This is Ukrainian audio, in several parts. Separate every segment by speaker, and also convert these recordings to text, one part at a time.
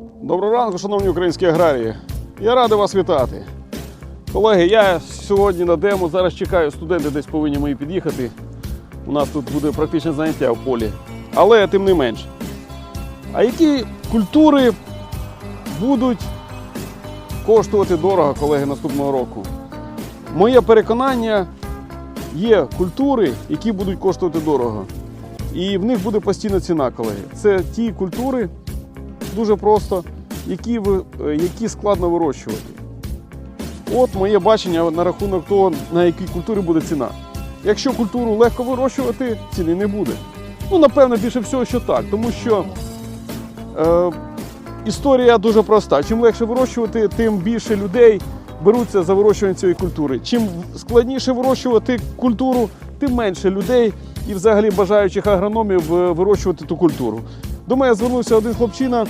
Speaker 1: Доброго ранку, шановні українські аграрії. Я радий вас вітати. Колеги, я сьогодні на демо. Зараз чекаю, студенти десь повинні мої під'їхати. У нас тут буде практичне заняття в полі. Але тим не менш. А які культури будуть коштувати дорого, колеги, наступного року? Моє переконання є культури, які будуть коштувати дорого. І в них буде постійна ціна, колеги. Це ті культури, дуже просто, які, е, які складно вирощувати. От моє бачення на рахунок того, на якій культурі буде ціна. Якщо культуру легко вирощувати, ціни не буде. Ну, напевно, більше всього, що так, тому що е, історія дуже проста. Чим легше вирощувати, тим більше людей беруться за вирощування цієї культури. Чим складніше вирощувати культуру, тим менше людей і взагалі бажаючих агрономів е, вирощувати ту культуру. До мене звернувся один хлопчина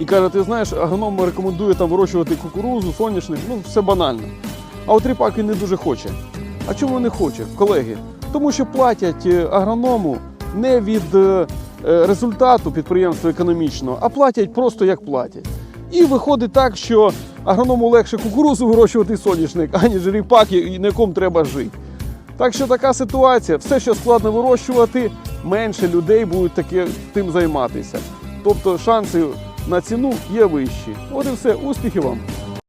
Speaker 1: і каже: ти знаєш, агроном рекомендує там вирощувати кукурузу, соняшник, ну все банально. А от ріпак він не дуже хоче. А чому не хоче, колеги? Тому що платять е, агроному не від е, е, результату підприємства економічного, а платять просто як платять. І виходить так, що агроному легше кукурузу вирощувати соняшник, аніж ріпак, на якому треба жити. Так що така ситуація, все, що складно вирощувати, менше людей будуть таке, тим займатися. Тобто шанси на ціну є вищі. От і все, успіхів вам!